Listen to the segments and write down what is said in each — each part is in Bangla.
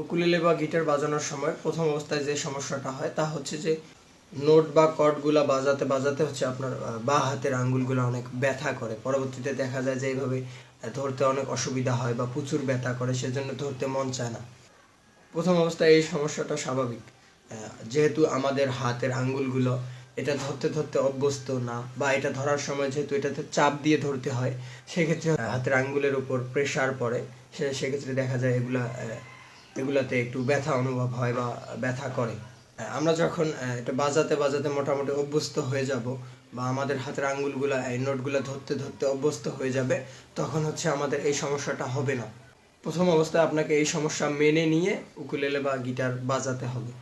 উকুলেলে বা গিটার বাজানোর সময় প্রথম অবস্থায় যে সমস্যাটা হয় তা হচ্ছে যে নোট বা কর্ডগুলা বাজাতে বাজাতে হচ্ছে আপনার বাঁ হাতের আঙ্গুলগুলো অনেক ব্যথা করে। পরবর্তীতে দেখা যায় যে এইভাবে ধরতে অনেক অসুবিধা হয় বা প্রচুর ব্যথা করে, সেজন্য ধরতে মন চায় না। প্রথম অবস্থায় এই সমস্যাটা স্বাভাবিক। যেহেতু আমাদের হাতের আঙ্গুলগুলো এটা ধরতে ধরতে অভ্যস্ত না, বা এটা ধরার সময় যেহেতু এটাতে চাপ দিয়ে ধরতে হয়, সেক্ষেত্রে হাতের আঙ্গুলের উপর প্রেসার পড়ে, সে, সেক্ষেত্রে দেখা যায় এগুলা এগুলাতে একটু ব্যথা অনুভব হয় বা ব্যথা করে। আমরা যখন এটা বাজাতে বাজাতে মোটামুটি অভ্যস্ত হয়ে যাব বা আমাদের হাতের আঙ্গুলগুলা, এই নোটগুলা ধরতে ধরতে অভ্যস্ত হয়ে যাবে, তখন হচ্ছে আমাদের এই সমস্যাটা হবে না। প্রথম অবস্থায় আপনাকে এই সমস্যা মেনে নিয়ে উকুলেলে বা গিটার বাজাতে হবে।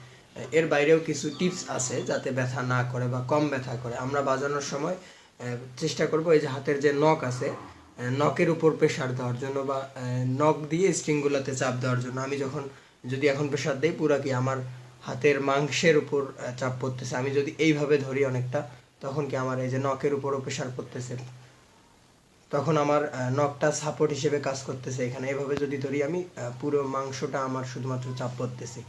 এর বাইরেও কিছু টিপস আছে যাতে ব্যথা না করে বা কম ব্যথা করে। আমরা বাজানোর সময় চেষ্টা করব এই যে হাতের যে নখ আছে নখের উপর প্রেশার দেওয়ার জন্য বা নখ দিয়ে স্ট্রিংগুলোতে চাপ দেওয়ার জন্য। আমি যখন, যদি এখন প্রেশার দিই, পুরা কি আমার হাতের মাংসের উপর চাপ পড়তেছে। আমি যদি এইভাবে ধরি অনেকটা, তখন কি আমার এই যে নখের উপরও প্রেশার পড়তেছে। তখন আমার নখটা সাপোর্ট হিসেবে কাজ করতেছে এখানে। এভাবে যদি ধরি আমি পুরো মাংসটা আমার শুধুমাত্র চাপ পড়তেছে।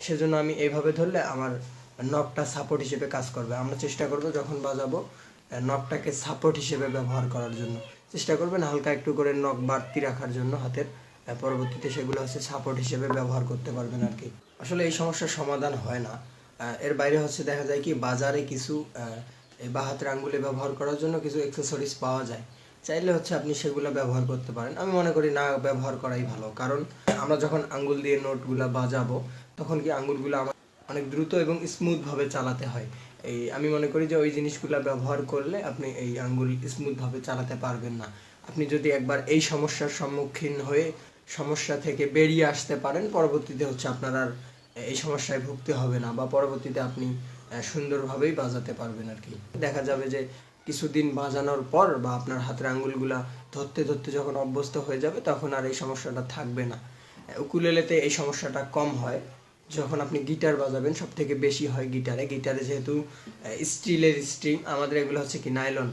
সেজন্য আমি এইভাবে ধরলে আমার নখটা সাপোর্ট হিসেবে কাজ করবে। আমরা চেষ্টা করব যখন বাজাবো নখটাকে সাপোর্ট হিসেবে ব্যবহার করার জন্য। চেষ্টা করবেন হালকা একটু করে নখ বাড়তি রাখার জন্য হাতের পরবর্তীতে সেগুলো হচ্ছে সাপোর্ট হিসেবে ব্যবহার করতে পারবেন আর কি। আসলে এই সমস্যার সমাধান হয় না। এর বাইরে হচ্ছে দেখা যায় কি বাজারে কিছু বা হাতের আঙ্গুলে ব্যবহার করার জন্য কিছু অ্যাক্সেসরিজ পাওয়া যায়। চাইলে হচ্ছে আপনি সেগুলো ব্যবহার করতে পারেন। আমি মনে করি না, ব্যবহার করাই ভালো। কারণ আমরা যখন আঙ্গুল দিয়ে নোটগুলা বাজাবো, তখন কি আঙ্গুলগুলো আমার অনেক দ্রুত এবং স্মুথভাবে চালাতে হয়। এই, আমি মনে করি যে ওই জিনিসগুলো ব্যবহার করলে আপনি এই আঙ্গুল স্মুথ ভাবে চালাতে পারবেন না। আপনি যদি একবার এই সমস্যার সম্মুখীন হয়ে সমস্যা থেকে বেরিয়ে আসতে পারেন, পরবর্তীতে হচ্ছে আপনার আর এই সমস্যায় ভুগতে হবে না বা পরবর্তীতে আপনি সুন্দরভাবেই বাজাতে পারবেন আর কি। দেখা যাবে যে কিছুদিন বাজানোর পর বা আপনার হাতের আঙ্গুলগুলা ধরতে ধরতে যখন অভ্যস্ত হয়ে যাবে, তখন আর এই সমস্যাটা থাকবে না। উকুলেলেতে এই সমস্যাটা কম হয়। যখন আপনি গিটার বাজাবেন সব থেকে বেশি হয় গিটারে। গিটারে যেহেতু স্টিলের স্ট্রিং আমাদের এগুলো হচ্ছে কি নাইলন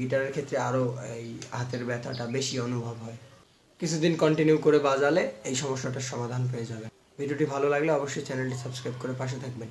গিটারের ক্ষেত্রে আরও এই হাতের ব্যথাটা বেশি অনুভব হয়। কিছুদিন কন্টিনিউ করে বাজালে, এই সমস্যাটার সমাধান পেয়ে যাবে ভিডিওটি ভালো লাগলে অবশ্যই চ্যানেলটি সাবস্ক্রাইব করে পাশে থাকবেন।